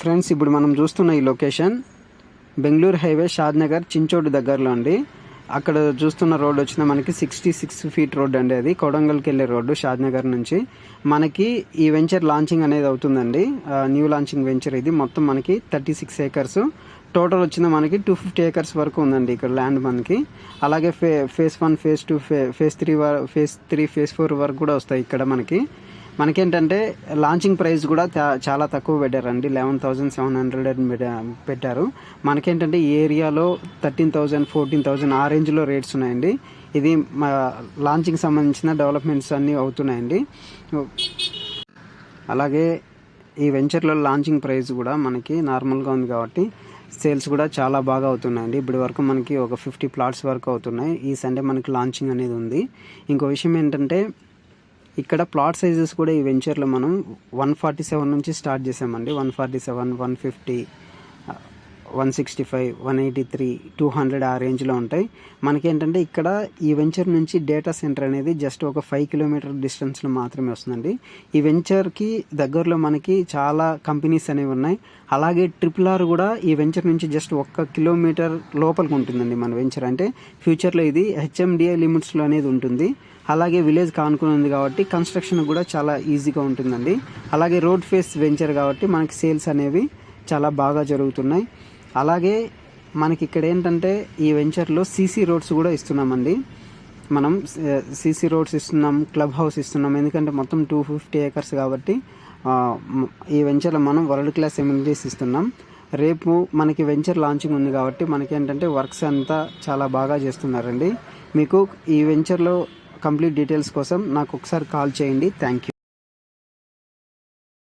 Friends ఇప్పుడు మనం చూస్తున్న ఈ లొకేషన్ బెంగళూరు హైవే షాద్నగర్ చించోడు దగ్గరలో అండి. అక్కడ చూస్తున్న రోడ్ వచ్చిన మనకి సిక్స్టీ సిక్స్ ఫీట్ రోడ్ అండి అది. కొడంగల్కి వెళ్ళే రోడ్డు షాద్నగర్ నుంచి. మనకి ఈ వెంచర్ లాంచింగ్ అనేది అవుతుందండి. న్యూ లాంచింగ్ వెంచర్ ఇది. మొత్తం మనకి థర్టీ సిక్స్ ఏకర్స్ టోటల్ వచ్చిన మనకి టూ ఫిఫ్టీ ఏకర్స్ వరకు ఉందండి ఇక్కడ ల్యాండ్ మనకి. అలాగే ఫే ఫేస్ వన్ ఫేస్ టూ ఫే phase three phase three phase four వరకు కూడా వస్తాయి ఇక్కడ మనకి. మనకేంటంటే లాంచింగ్ ప్రైస్ కూడా చాలా తక్కువ పెట్టారండి. లెవెన్ థౌజండ్ సెవెన్ హండ్రెడ్ పెట్టారు. మనకేంటంటే ఈ ఏరియాలో థర్టీన్ థౌజండ్ ఫోర్టీన్ థౌజండ్ ఆ రేంజ్లో రేట్స్ ఉన్నాయండి. ఇది మా లాంచింగ్ సంబంధించిన డెవలప్మెంట్స్ అన్నీ అవుతున్నాయండి. అలాగే ఈ వెంచర్లో లాంచింగ్ ప్రైస్ కూడా మనకి నార్మల్గా ఉంది కాబట్టి సేల్స్ కూడా చాలా బాగా అవుతున్నాయండి. ఇప్పటి వరకు మనకి ఒక ఫిఫ్టీ ప్లాట్స్ వరకు అవుతున్నాయి. ఈ సండే మనకి లాంచింగ్ అనేది ఉంది. ఇంకో విషయం ఏంటంటే ఇక్కడ ప్లాట్ సైజెస్ కూడా ఈ వెంచర్లో మనం వన్ ఫార్టీ సెవెన్ నుంచి స్టార్ట్ చేసామండి. One forty seven one fifty one sixty five one eighty three two hundred ఆ రేంజ్లో ఉంటాయి. మనకేంటంటే ఇక్కడ ఈ వెంచర్ నుంచి డేటా సెంటర్ అనేది జస్ట్ ఒక ఫైవ్ కిలోమీటర్ డిస్టెన్స్లో మాత్రమే వస్తుందండి. ఈ వెంచర్కి దగ్గరలో మనకి చాలా కంపెనీస్ అనేవి ఉన్నాయి. అలాగే ట్రిపుల్ ఆర్ కూడా ఈ వెంచర్ నుంచి జస్ట్ ఒక్క కిలోమీటర్ లోపలికి ఉంటుందండి మన వెంచర్. అంటే ఫ్యూచర్లో ఇది హెచ్ఎండిఏ లిమిట్స్లో అనేది ఉంటుంది. అలాగే విలేజ్ కానుకుని ఉంది కాబట్టి కన్స్ట్రక్షన్ కూడా చాలా ఈజీగా ఉంటుందండి. అలాగే రోడ్ ఫేస్ వెంచర్ కాబట్టి మనకి సేల్స్ అనేవి చాలా బాగా జరుగుతున్నాయి. అలాగే మనకి ఇక్కడ ఏంటంటే ఈ వెంచర్లో సీసీ రోడ్స్ కూడా ఇస్తున్నామండి. మనం సీసీ రోడ్స్ ఇస్తున్నాం క్లబ్ హౌస్ ఇస్తున్నాం. ఎందుకంటే మొత్తం టూ ఫిఫ్టీ ఏకర్స్ కాబట్టి ఈ వెంచర్లో మనం వరల్డ్ క్లాస్ ఎమ్యూనిటీస్ ఇస్తున్నాం. రేపు మనకి వెంచర్ లాంచింగ్ ఉంది కాబట్టి మనకి ఏంటంటే వర్క్స్ అంతా చాలా బాగా చేస్తున్నారండి. మీకు ఈ వెంచర్లో కంప్లీట్ డీటెయిల్స్ కోసం నాకు ఒకసారి కాల్ చేయండి. Thank you